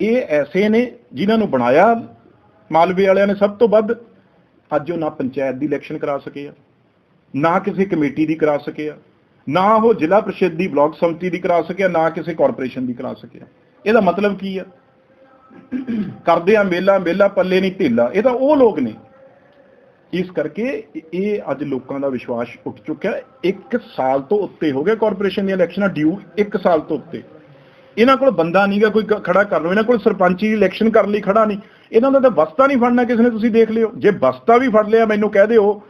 ਇਹ ਐਸੇ ਨੇ ਜਿਨ੍ਹਾਂ ਨੂੰ ਬਣਾਇਆ। ਮਾਲਵੇ ਵਾਲਿਆਂ ਨੇ ਸਭ ਤੋਂ ਵੱਧ ਅੱਜ ਉਹ ਨਾ ਪੰਚਾਇਤ ਦੀ ਇਲੈਕਸ਼ਨ ਕਰਾ ਸਕੇ ਆ, ਨਾ ਕਿਸੇ ਕਮੇਟੀ ਦੀ ਕਰਾ ਸਕੇ ਆ, ਨਾ ਉਹ ਜ਼ਿਲ੍ਹਾ ਪ੍ਰੀਸ਼ਦ ਦੀ ਬਲਾਕ ਸਮਿਤੀ ਦੀ ਕਰਾ ਸਕਿਆ ਨਾ ਕਿਸੇ ਕਾਰਪੋਰੇਸ਼ਨ ਦੀ ਕਰਾ ਸਕਿਆ ਇਹਦਾ ਮਤਲਬ ਕੀ ਆ? ਕਰਦੇ ਆ ਮੇਲਾ ਮੇਲਾ ਪੱਲੇ ਨਹੀਂ ਢਿੱਲਾ। ਇਹ ਤਾਂ ਉਹ ਲੋਕ ਨੇ। ਇਸ ਕਰਕੇ ਇਹ ਅੱਜ ਲੋਕਾਂ ਦਾ ਵਿਸ਼ਵਾਸ ਉੱਠ ਚੁੱਕਿਆ। ਹੈ। ਇੱਕ ਸਾਲ ਤੋਂ ਉੱਤੇ ਹੋ ਗਿਆ ਕਾਰਪੋਰੇਸ਼ਨ ਦੀਆਂ ਇਲੈਕਸ਼ਨਾਂ, ਡਿਊ ਇੱਕ ਸਾਲ ਤੋਂ ਉੱਤੇ। ਇਹਨਾਂ ਕੋਲ ਬੰਦਾ ਨਹੀਂਗਾ ਕੋਈ ਖੜਾ ਕਰ ਲਓ। ਇਹਨਾਂ ਕੋਲ ਸਰਪੰਚੀ ਇਲੈਕਸ਼ਨ ਕਰਨ ਲਈ ਖੜਾ ਨਹੀਂ। ਇਹਨਾਂ ਦਾ ਤਾਂ ਬਸਤਾ ਨਹੀਂ ਫੜਨਾ ਕਿਸੇ ਨੇ, ਤੁਸੀਂ ਦੇਖ ਲਿਓ। ਜੇ ਬਸਤਾ ਵੀ ਫੜ ਲਿਆ, ਮੈਨੂੰ ਕਹਿ ਦਿਓ।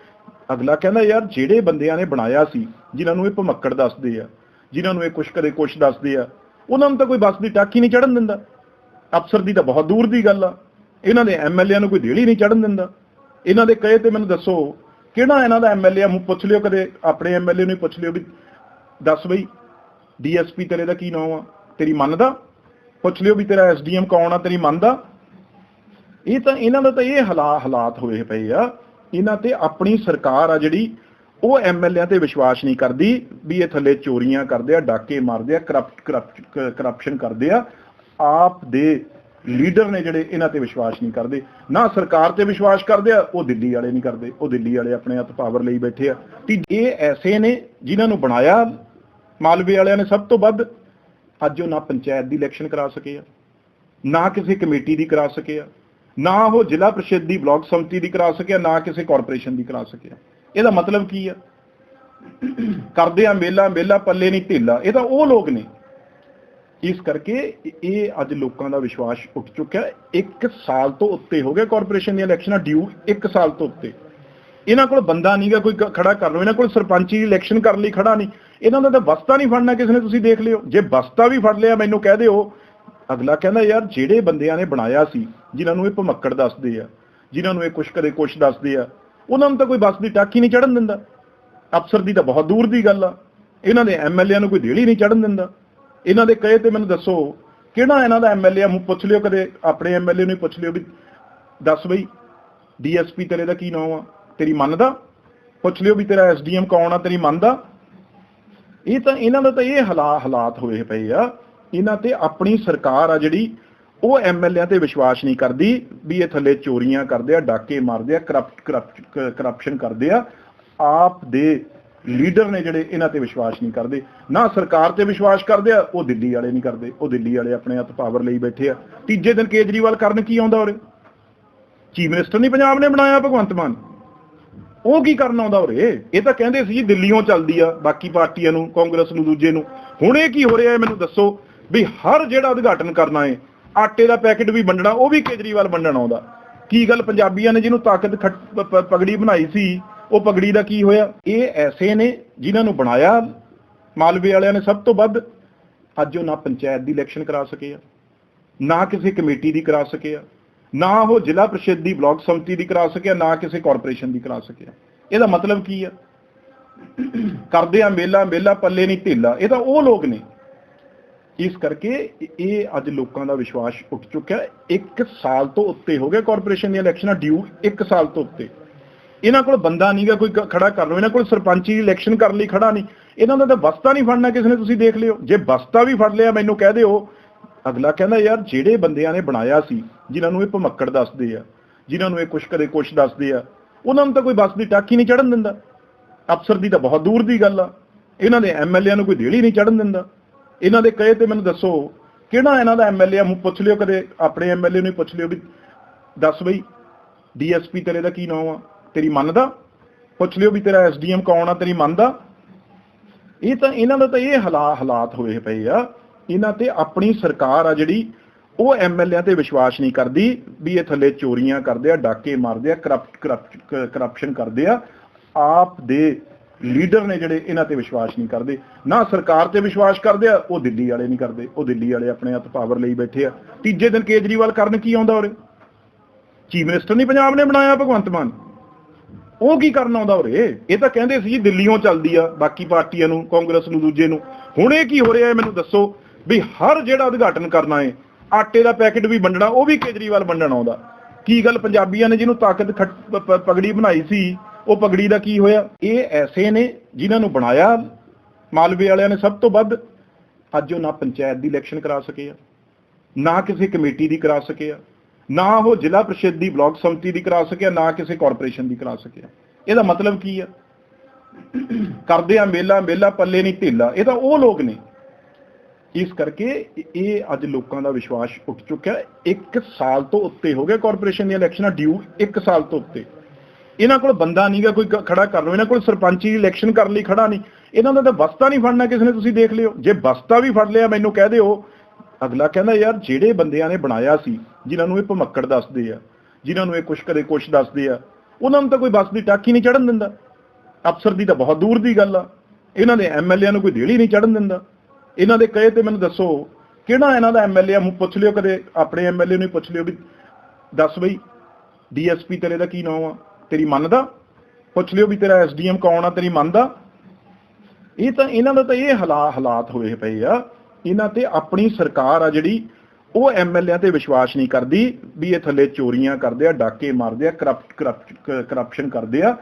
ਅਗਲਾ ਕਹਿੰਦਾ, ਯਾਰ, ਜਿਹੜੇ ਬੰਦਿਆਂ ਨੇ ਬਣਾਇਆ ਸੀ, ਜਿਨ੍ਹਾਂ ਨੂੰ ਇਹ ਭਮੱਕੜ ਦੱਸਦੇ ਆ, ਜਿਨ੍ਹਾਂ ਨੂੰ ਇਹ ਕੁਛ ਕਦੇ ਕੁਛ ਦੱਸਦੇ ਆ, ਉਹਨਾਂ ਨੂੰ ਤਾਂ ਕੋਈ ਬਸ ਦੀ ਟਾਕੀ ਨਹੀਂ ਚੜਨ ਦਿੰਦਾ। ਅਫਸਰ ਦੀ ਤਾਂ ਬਹੁਤ ਦੂਰ ਦੀ ਗੱਲ ਆ। ਇਹਨਾਂ ਦੇ ਐਮਐਲਏ ਨੂੰ ਕੋਈ ਦੇਲੀ ਨਹੀਂ ਚੜਨ ਦਿੰਦਾ। ਇਹਨਾਂ ਦੇ ਕਹੇ ਤੇ ਮੈਨੂੰ ਦੱਸੋ, ਕਿਹੜਾ ਇਹਨਾਂ ਦਾ ਐਮਐਲਏ ਮੂੰਹ ਪੁੱਛ ਲਿਓ ਕਦੇ, ਆਪਣੇ ਐਮਐਲਏ ਨੂੰ ਪੁੱਛ ਲਿਓ ਵੀ, ਦੱਸ ਬਈ ਡੀਐਸਪੀ ਤੇਰੇ ਦਾ ਕੀ ਨਾਮ ਆ? ਤੇਰੀ ਮੰਨਦਾ? ਪੁੱਛ ਲਿਓ ਵੀ ਤੇਰਾ ਐਸਡੀਐਮ ਕੌਣ ਆ, ਤੇਰੀ ਮੰਨਦਾ? ਇਹ ਤਾਂ ਇਹਨਾਂ ਦਾ ਤਾਂ ਇਹ ਹਾਲਾ, ਹਾਲਾਤ ਹੋਏ ਪਏ ਆ। ਇਹਨਾਂ ਤੇ ਆਪਣੀ ਸਰਕਾਰ ਆ ਜਿਹੜੀ, ਉਹ ਐਮਐਲਏ ਤੇ ਵਿਸ਼ਵਾਸ ਨਹੀਂ ਕਰਦੀ ਵੀ ਇਹ ਥੱਲੇ ਚੋਰੀਆਂ ਕਰਦੇ ਆ, ਡਾਕੇ ਮਾਰਦੇ ਆ ਕਰਪਟ ਕਰਪਸ਼ਨ ਕਰਦੇ ਆ। ਆਪ ਦੇ ਲੀਡਰ ਨੇ ਜਿਹੜੇ ਇਹਨਾਂ ਤੇ ਵਿਸ਼ਵਾਸ ਨਹੀਂ ਕਰਦੇ। ਨਾ ਸਰਕਾਰ ਤੇ ਵਿਸ਼ਵਾਸ ਕਰਦੇ ਆ, ਉਹ ਦਿੱਲੀ ਵਾਲੇ ਨਹੀਂ ਕਰਦੇ। ਉਹ ਦਿੱਲੀ ਵਾਲੇ ਆਪਣੇ ਹੱਥ ਪਾਵਰ ਲਈ ਬੈਠੇ ਆ। ਤੇ ਇਹ ਐਸੇ ਨੇ ਜਿਨ੍ਹਾਂ ਨੂੰ ਬਣਾਇਆ। ਮਾਲਵੇ ਵਾਲਿਆਂ ਨੇ ਸਭ ਤੋਂ ਵੱਧ ਅੱਜ ਉਹ ਨਾ ਪੰਚਾਇਤ ਦੀ ਇਲੈਕਸ਼ਨ ਕਰਾ ਸਕੇ ਆ, ਨਾ ਕਿਸੇ ਕਮੇਟੀ ਦੀ ਕਰਾ ਸਕੇ ਆ, ਨਾ ਉਹ ਜ਼ਿਲ੍ਹਾ ਪ੍ਰੀਸ਼ਦ ਦੀ ਬਲਾਕ ਸੰਮਤੀ ਦੀ ਕਰਾ ਸਕੇ ਆ, ਨਾ ਕਿਸੇ ਕਾਰਪੋਰੇਸ਼ਨ ਦੀ ਕਰਾ ਸਕਿਆ ਇਹਦਾ ਮਤਲਬ ਕੀ ਆ? ਕਰਦੇ ਆ ਮੇਲਾ ਮੇਲਾ ਪੱਲੇ ਨਹੀਂ ਢੇਲਾ। ਇਹ ਤਾਂ ਉਹ ਲੋਕ ਨੇ। ਇਸ ਕਰਕੇ ਇਹ ਅੱਜ ਲੋਕਾਂ ਦਾ ਵਿਸ਼ਵਾਸ ਉੱਠ ਚੁੱਕਿਆ। ਹੈ। ਇੱਕ ਸਾਲ ਤੋਂ ਉੱਤੇ ਹੋ ਗਿਆ ਕਾਰਪੋਰੇਸ਼ਨ ਦੀਆਂ ਇਲੈਕਸ਼ਨਾਂ, ਡਿਊ ਇੱਕ ਸਾਲ ਤੋਂ ਉੱਤੇ। ਇਹਨਾਂ ਕੋਲ ਬੰਦਾ ਨਹੀਂਗਾ ਕੋਈ ਖੜਾ ਕਰ ਲਓ। ਇਹਨਾਂ ਕੋਲ ਸਰਪੰਚੀ ਇਲੈਕਸ਼ਨ ਕਰਨ ਲਈ ਖੜਾ ਨਹੀਂ। ਇਹਨਾਂ ਦਾ ਤਾਂ ਬਸਤਾ ਨਹੀਂ ਫੜਨਾ ਕਿਸੇ ਨੇ, ਤੁਸੀਂ ਦੇਖ ਲਿਓ। ਜੇ ਬਸਤਾ ਵੀ ਫੜ ਲਿਆ, ਮੈਨੂੰ ਕਹਿ ਦਿਓ। ਅਗਲਾ ਕਹਿੰਦਾ, ਯਾਰ, ਜਿਹੜੇ ਬੰਦਿਆਂ ਨੇ ਬਣਾਇਆ ਸੀ, ਜਿਨ੍ਹਾਂ ਨੂੰ ਇਹ ਭਮੱਕੜ ਦੱਸਦੇ ਆ, ਜਿਨ੍ਹਾਂ ਨੂੰ ਇਹ ਕੁਛ ਕਦੇ ਕੁਛ ਦੱਸਦੇ ਆ, ਉਹਨਾਂ ਨੂੰ ਤਾਂ ਕੋਈ ਬਸ ਦੀ ਟਾਕੀ ਨਹੀਂ ਚੜਨ ਦਿੰਦਾ। ਅਫਸਰ ਦੀ ਤਾਂ ਬਹੁਤ ਦੂਰ ਦੀ ਗੱਲ ਆ। ਇਹਨਾਂ ਦੇ ਐਮਐਲਏ ਨੂੰ ਕੋਈ ਦੇਲੀ ਨਹੀਂ ਚੜਨ ਦਿੰਦਾ। ਇਹਨਾਂ ਦੇ ਕਹੇ ਤੇ ਮੈਨੂੰ ਦੱਸੋ, ਕਿਹੜਾ ਇਹਨਾਂ ਦਾ ਐਮਐਲਏ ਆ? ਪੁੱਛ ਲਿਓ ਕਦੇ, ਆਪਣੇ ਐਮਐਲਏ ਨੂੰ ਪੁੱਛ ਲਿਓ ਵੀ, ਦੱਸ ਬਈ ਡੀਐਸਪੀ ਤੇਰੇ ਦਾ ਕੀ ਨਾਮ ਆ? ਤੇਰੀ ਮੰਨਦਾ? ਪੁੱਛ ਲਿਓ ਵੀ ਤੇਰਾ ਐਸਡੀਐਮ ਕੌਣ ਆ? ਤੇਰੀ ਮੰਨਦਾ? ਇਹ ਤਾਂ ਇਹਨਾਂ ਦਾ ਤਾਂ ਇਹ ਹਾਲਾ, ਹਾਲਾਤ ਹੋਏ ਪਏ ਆ। ਇਹਨਾਂ ਤੇ ਆਪਣੀ ਸਰਕਾਰ ਆ ਜਿਹੜੀ, ਉਹ ਐਮਐਲਏ ਤੇ ਵਿਸ਼ਵਾਸ ਨਹੀਂ ਕਰਦੀ ਵੀ ਇਹ ਥੱਲੇ ਚੋਰੀਆਂ ਕਰਦੇ ਆ, ਡਾਕੇ ਮਾਰਦੇ ਆ, ਕਰਪਟ ਕਰਪਸ਼ਨ ਕਰਦੇ ਆ। ਆਪ ਦੇ ਲੀਡਰ ਨੇ ਜਿਹੜੇ ਇਹਨਾਂ ਤੇ ਵਿਸ਼ਵਾਸ ਨਹੀਂ ਕਰਦੇ। ਨਾ ਸਰਕਾਰ ਤੇ ਵਿਸ਼ਵਾਸ ਕਰਦੇ ਆ, ਉਹ ਦਿੱਲੀ ਵਾਲੇ ਨਹੀਂ ਕਰਦੇ। ਉਹ ਦਿੱਲੀ ਵਾਲੇ ਆਪਣੇ ਹੱਥ ਪਾਵਰ ਲਈ ਬੈਠੇ ਆ। ਤੀਜੇ ਦਿਨ ਕੇਜਰੀਵਾਲ ਕਰਨ ਕੀ ਆਉਂਦਾ ਉਰੇ? ਚੀਫ ਮਿਨਿਸਟਰ ਨਹੀਂ ਪੰਜਾਬ ਨੇ ਬਣਾਇਆ ਭਗਵੰਤ ਮਾਨ। ਉਹ ਕੀ ਕਰਨ ਆਉਂਦਾ ਉਰੇ? ਇਹ ਤਾਂ ਕਹਿੰਦੇ ਸੀ ਜੀ ਦਿੱਲੀੋਂ ਚੱਲਦੀ ਆ, ਬਾਕੀ ਪਾਰਟੀਆਂ ਨੂੰ, ਕਾਂਗਰਸ ਨੂੰ, ਦੂਜੇ ਨੂੰ। ਹੁਣ ਇਹ ਕੀ ਹੋ ਰਿਹਾ ਹੈ ਮੈਨੂੰ ਦੱਸੋ ਵੀ ਹਰ ਜਿਹੜਾ ਉਦਘਾਟਨ ਕਰਨਾ ਹੈ, ਆਟੇ ਦਾ ਪੈਕੇਟ ਵੀ ਵੰਡਣਾ, ਉਹ ਵੀ ਕੇਜਰੀਵਾਲ ਵੰਡਣ ਆਉਂਦਾ। ਕੀ ਗੱਲ ਪੰਜਾਬੀਆਂ ਨੇ ਜਿਹਨੂੰ ਤਾਕਤ ਖੱਟ- ਪਗੜੀ ਬਣਾਈ ਸੀ, ਉਹ ਪਗੜੀ ਦਾ ਕੀ ਹੋਇਆ? ਇਹ ਐਸੇ ਨੇ ਜਿਨ੍ਹਾਂ ਨੂੰ ਬਣਾਇਆ। ਮਾਲਵੇ ਵਾਲਿਆਂ ਨੇ ਸਭ ਤੋਂ ਵੱਧ ਅੱਜ ਉਹ ਨਾ ਪੰਚਾਇਤ ਦੀ ਇਲੈਕਸ਼ਨ ਕਰਾ ਸਕੇ ਆ, ਨਾ ਕਿਸੇ ਕਮੇਟੀ ਦੀ ਕਰਾ ਸਕੇ ਆ। ਨਾ ਉਹ ਜ਼ਿਲ੍ਹਾ ਪ੍ਰੀਸ਼ਦ ਦੀ ਬਲਾਕ ਸਮਿਤੀ ਦੀ ਕਰਾ ਸਕਿਆ, ਨਾ ਕਿਸੇ ਕਾਰਪੋਰੇਸ਼ਨ ਦੀ ਕਰਾ ਸਕਿਆ। ਇਹਦਾ ਮਤਲਬ ਕੀ ਆ? ਕਰਦੇ ਆ ਮੇਲਾ ਮੇਲਾ ਪੱਲੇ ਨਹੀਂ ਢਿੱਲਾ। ਇਹ ਤਾਂ ਉਹ ਲੋਕ ਨੇ। ਇਸ ਕਰਕੇ ਇਹ ਅੱਜ ਲੋਕਾਂ ਦਾ ਵਿਸ਼ਵਾਸ ਉੱਠ ਚੁੱਕਿਆ। ਹੈ। ਇੱਕ ਸਾਲ ਤੋਂ ਉੱਤੇ ਹੋ ਗਿਆ ਕਾਰਪੋਰੇਸ਼ਨ ਦੀਆਂ ਇਲੈਕਸ਼ਨਾਂ, ਡਿਊ ਇੱਕ ਸਾਲ ਤੋਂ ਉੱਤੇ। ਇਹਨਾਂ ਕੋਲ ਬੰਦਾ ਨਹੀਂਗਾ ਕੋਈ ਖੜਾ ਕਰ ਲਓ। ਇਹਨਾਂ ਕੋਲ ਸਰਪੰਚੀ ਇਲੈਕਸ਼ਨ ਕਰਨ ਲਈ ਖੜਾ ਨਹੀਂ। ਇਹਨਾਂ ਦਾ ਤਾਂ ਬਸਤਾ ਨਹੀਂ ਫੜਨਾ ਕਿਸੇ ਨੇ, ਤੁਸੀਂ ਦੇਖ ਲਿਓ। ਜੇ ਬਸਤਾ ਵੀ ਫੜ ਲਿਆ, ਮੈਨੂੰ ਕਹਿ ਦਿਓ ਅਗਲਾ ਕਹਿੰਦਾ, ਯਾਰ, ਜਿਹੜੇ ਬੰਦਿਆਂ ਨੇ ਬਣਾਇਆ ਸੀ, ਜਿਨ੍ਹਾਂ ਨੂੰ ਇਹ ਭਮੱਕੜ ਦੱਸਦੇ ਆ, ਜਿਨ੍ਹਾਂ ਨੂੰ ਇਹ ਕੁਛ ਕਦੇ ਕੁਛ ਦੱਸਦੇ ਆ, ਉਹਨਾਂ ਨੂੰ ਤਾਂ ਕੋਈ ਬੱਸ ਦੀ ਟਾਕੀ ਨਹੀਂ ਚੜਨ ਦਿੰਦਾ। ਅਫਸਰ ਦੀ ਤਾਂ ਬਹੁਤ ਦੂਰ ਦੀ ਗੱਲ ਆ। ਇਹਨਾਂ ਦੇ ਐਮਐਲਏ ਨੂੰ ਕੋਈ ਦੇਲੀ ਨਹੀਂ ਚੜਨ ਦਿੰਦਾ। ਇਹਨਾਂ ਦੇ ਕਹੇ ਤੇ ਮੈਨੂੰ ਦੱਸੋ, ਕਿਹੜਾ ਇਹਨਾਂ ਦਾ ਐਮਐਲਏ ਮੂੰਹ ਪੁੱਛ ਲਿਓ ਕਦੇ, ਆਪਣੇ ਐਮਐਲਏ ਨੂੰ ਪੁੱਛ ਲਿਓ ਵੀ, ਦੱਸ ਬਈ ਡੀਐਸਪੀ ਤੇਰੇ ਦਾ ਕੀ ਨਾਮ ਆ? ਤੇਰੀ ਮੰਨਦਾ ਪੁੱਛ ਲਿਓ ਵੀ ਤੇਰਾ ਐਸਡੀਐਮ ਕੌਣ ਆ? ਤੇਰੀ ਮੰਨਦਾ ਇਹ ਤਾਂ ਇਹਨਾਂ ਦਾ ਤਾਂ ਇਹ ਹਾਲਾ ਹਾਲਾਤ ਹੋਏ ਪਏ ਆ। ਇਹਨਾਂ ਤੇ ਆਪਣੀ ਸਰਕਾਰ ਆ ਜਿਹੜੀ, ਉਹ ਐਮਐਲਏ ਤੇ ਵਿਸ਼ਵਾਸ ਨਹੀਂ ਕਰਦੀ ਵੀ ਇਹ ਥੱਲੇ ਚੋਰੀਆਂ ਕਰਦੇ ਆ, ਡਾਕੇ ਮਾਰਦੇ ਆ ਕਰਪਟ ਕਰਪਸ਼ਨ ਕਰਦੇ ਆ। ਆਪ ਦੇ ਲੀਡਰ ਨੇ ਜਿਹੜੇ ਇਹਨਾਂ ਤੇ ਵਿਸ਼ਵਾਸ ਨਹੀਂ ਕਰਦੇ। ਨਾ ਸਰਕਾਰ ਤੇ ਵਿਸ਼ਵਾਸ ਕਰਦੇ ਆ, ਉਹ ਦਿੱਲੀ ਵਾਲੇ ਨਹੀਂ ਕਰਦੇ। ਉਹ ਦਿੱਲੀ ਵਾਲੇ ਆਪਣੇ ਹੱਥ ਪਾਵਰ ਲਈ ਬੈਠੇ ਆ। ਤੀਜੇ ਦਿਨ ਕੇਜਰੀਵਾਲ ਕਰਨ ਕੀ ਆਉਂਦਾ ਉਰੇ? ਚੀਫ ਮਿਨਿਸਟਰ ਨਹੀਂ ਪੰਜਾਬ ਨੇ ਬਣਾਇਆ ਭਗਵੰਤ ਮਾਨ। ਉਹ ਕੀ ਕਰਨ ਆਉਂਦਾ ਉਰੇ? ਇਹ ਤਾਂ ਕਹਿੰਦੇ ਸੀ ਜੀ ਦਿੱਲੀੋਂ ਚੱਲਦੀ ਆ, ਬਾਕੀ ਪਾਰਟੀਆਂ ਨੂੰ, ਕਾਂਗਰਸ ਨੂੰ, ਦੂਜੇ ਨੂੰ। ਹੁਣ ਇਹ ਕੀ ਹੋ ਰਿਹਾ ਮੈਨੂੰ ਦੱਸੋ। ਵੀ ਹਰ ਜਿਹੜਾ ਉਦਘਾਟਨ ਕਰਨਾ ਹੈ ਆਟੇ ਦਾ ਪੈਕੇਟ ਵੀ ਵੰਡਣਾ, ਉਹ ਵੀ ਕੇਜਰੀਵਾਲ ਵੰਡਣ ਆਉਂਦਾ। ਕੀ ਗੱਲ ਪੰਜਾਬੀਆਂ ਨੇ ਜਿਹਨੂੰ ਤਾਕਤ ਖੱਟ- ਪਗੜੀ ਬਣਾਈ ਸੀ, ਉਹ ਪਗੜੀ ਦਾ ਕੀ ਹੋਇਆ? ਇਹ ਐਸੇ ਨੇ ਜਿਨ੍ਹਾਂ ਨੂੰ ਬਣਾਇਆ, ਮਾਲਵੇ ਵਾਲਿਆਂ ਨੇ ਸਭ ਤੋਂ ਵੱਧ। ਅੱਜ ਉਹ ਨਾ ਪੰਚਾਇਤ ਦੀ ਇਲੈਕਸ਼ਨ ਕਰਾ ਸਕੇ ਆ, ਨਾ ਕਿਸੇ ਕਮੇਟੀ ਦੀ ਕਰਾ ਸਕੇ ਆ, ਨਾ ਉਹ ਜ਼ਿਲ੍ਹਾ ਪ੍ਰੀਸ਼ਦ ਦੀ ਬਲਾਕ ਸਮਿਤੀ ਦੀ ਕਰਾ ਸਕਿਆ ਨਾ ਕਿਸੇ ਕਾਰਪੋਰੇਸ਼ਨ ਦੀ ਕਰਾ ਸਕਿਆ ਇਹਦਾ ਮਤਲਬ ਕੀ ਆ? ਕਰਦੇ ਆ ਮੇਲਾ ਮੇਲਾ ਪੱਲੇ ਨਹੀਂ ਢਿੱਲਾ। ਇਹ ਤਾਂ ਉਹ ਲੋਕ ਨੇ ਇਸ ਕਰਕੇ ਇਹ ਅੱਜ ਲੋਕਾਂ ਦਾ ਵਿਸ਼ਵਾਸ ਉੱਠ ਚੁੱਕਿਆ। ਹੈ। ਇੱਕ ਸਾਲ ਤੋਂ ਉੱਤੇ ਹੋ ਗਿਆ ਕਾਰਪੋਰੇਸ਼ਨ ਦੀਆਂ ਇਲੈਕਸ਼ਨਾਂ ਡਿਊ ਇੱਕ ਸਾਲ ਤੋਂ ਉੱਤੇ। ਇਹਨਾਂ ਕੋਲ ਬੰਦਾ ਨਹੀਂਗਾ, ਕੋਈ ਖੜਾ ਕਰ ਲਓ। ਇਹਨਾਂ ਕੋਲ ਸਰਪੰਚੀ ਇਲੈਕਸ਼ਨ ਕਰਨ ਲਈ ਖੜਾ ਨਹੀਂ। ਇਹਨਾਂ ਦਾ ਤਾਂ ਬਸਤਾ ਨਹੀਂ ਫੜਨਾ ਕਿਸੇ ਨੇ, ਤੁਸੀਂ ਦੇਖ ਲਿਓ। ਜੇ ਬਸਤਾ ਵੀ ਫੜ ਲਿਆ, ਮੈਨੂੰ ਕਹਿ ਦਿਓ। ਅਗਲਾ ਕਹਿੰਦਾ, ਯਾਰ, ਜਿਹੜੇ ਬੰਦਿਆਂ ਨੇ ਬਣਾਇਆ ਸੀ, ਜਿਨ੍ਹਾਂ ਨੂੰ ਇਹ ਭਮੱਕੜ ਦੱਸਦੇ ਆ, ਜਿਨ੍ਹਾਂ ਨੂੰ ਇਹ ਕੁਛ ਕਦੇ ਕੁਛ ਦੱਸਦੇ ਆ, ਉਹਨਾਂ ਨੂੰ ਤਾਂ ਕੋਈ ਬੱਸ ਦੀ ਟਾਕੀ ਨਹੀਂ ਚੜਨ ਦਿੰਦਾ। ਅਫਸਰ ਦੀ ਤਾਂ ਬਹੁਤ ਦੂਰ ਦੀ ਗੱਲ ਆ। ਇਹਨਾਂ ਦੇ ਐਮਐਲਏ ਨੂੰ ਕੋਈ ਦੇਲੀ ਨਹੀਂ ਚੜਨ ਦਿੰਦਾ। ਇਹਨਾਂ ਦੇ ਕਹੇ ਤੇ ਮੈਨੂੰ ਦੱਸੋ, ਕਿਹੜਾ ਇਹਨਾਂ ਦਾ ਐਮਐਲਏ ਆ? ਪੁੱਛ ਲਿਓ ਕਦੇ, ਆਪਣੇ ਐਮਐਲਏ ਨੂੰ ਪੁੱਛ ਲਿਓ ਵੀ ਦੱਸ ਬਈ ਡੀਐਸਪੀ ਤੇਰੇ ਦਾ ਕੀ ਨਾਮ ਆ? ਤੇਰੀ ਮੰਨਦਾ ਪੁੱਛ ਲਿਓ ਵੀ ਤੇਰਾ ਐਸਡੀਐਮ ਕੌਣ ਆ? ਤੇਰੀ ਮੰਨਦਾ ਇਹ ਤਾਂ ਇਹਨਾਂ ਦਾ ਤਾਂ ਇਹ ਹਾਲਾਤ ਹੋਏ ਪਏ ਆ। ਇਹਨਾਂ ਤੇ ਆਪਣੀ ਸਰਕਾਰ ਆ ਜਿਹੜੀ, ਉਹ ਐਮਐਲਏ ਤੇ ਵਿਸ਼ਵਾਸ ਨਹੀਂ ਕਰਦੀ ਵੀ ਇਹ ਥੱਲੇ ਚੋਰੀਆਂ ਕਰਦੇ ਆ, ਡਾਕੇ ਮਾਰਦੇ ਆ, ਕਰਪਟ ਕਰਪਸ਼ਨ ਕਰਦੇ ਆ।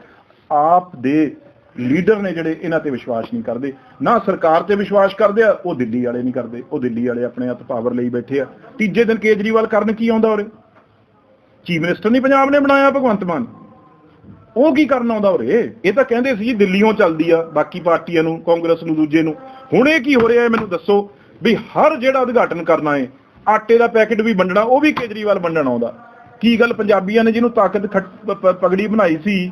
ਆਪ ਦੇ ਲੀਡਰ ਨੇ ਜਿਹੜੇ ਇਹਨਾਂ ਤੇ ਵਿਸ਼ਵਾਸ ਨਹੀਂ ਕਰਦੇ, ਨਾ ਸਰਕਾਰ ਤੇ ਵਿਸ਼ਵਾਸ ਕਰਦੇ ਆ, ਉਹ ਦਿੱਲੀ ਵਾਲੇ ਨਹੀਂ ਕਰਦੇ। ਉਹ ਦਿੱਲੀ ਵਾਲੇ ਆਪਣੇ ਹੱਥ ਪਾਵਰ ਲਈ ਬੈਠੇ ਆ। ਤੀਜੇ ਦਿਨ ਕੇਜਰੀਵਾਲ ਕਰਨ ਕੀ ਆਉਂਦਾ ਉਰੇ? ਚੀਫ ਮਿਨਿਸਟਰ ਨਹੀਂ ਪੰਜਾਬ ਨੇ ਬਣਾਇਆ ਭਗਵੰਤ ਮਾਨ। ਉਹ ਕੀ ਕਰਨ ਆਉਂਦਾ ਉਰੇ? ਇਹ ਤਾਂ ਕਹਿੰਦੇ ਸੀ ਜੀ ਦਿੱਲੀੋਂ ਚੱਲਦੀ ਆ, ਬਾਕੀ ਪਾਰਟੀਆਂ ਨੂੰ, ਕਾਂਗਰਸ ਨੂੰ, ਦੂਜੇ ਨੂੰ। ਹੁਣ ਇਹ ਕੀ ਹੋ ਰਿਹਾ ਹੈ ਮੈਨੂੰ ਦੱਸੋ ਵੀ ਹਰ ਜਿਹੜਾ ਉਦਘਾਟਨ ਕਰਨਾ ਹੈ, ਆਟੇ ਦਾ ਪੈਕੇਟ ਵੀ ਵੰਡਣਾ, ਉਹ ਵੀ ਕੇਜਰੀਵਾਲ ਵੰਡਣ ਆਉਂਦਾ। ਕੀ ਗੱਲ ਪੰਜਾਬੀਆਂ ਨੇ ਜਿਹਨੂੰ ਤਾਕਤ ਖੱਟ- ਪਗੜੀ ਬਣਾਈ ਸੀ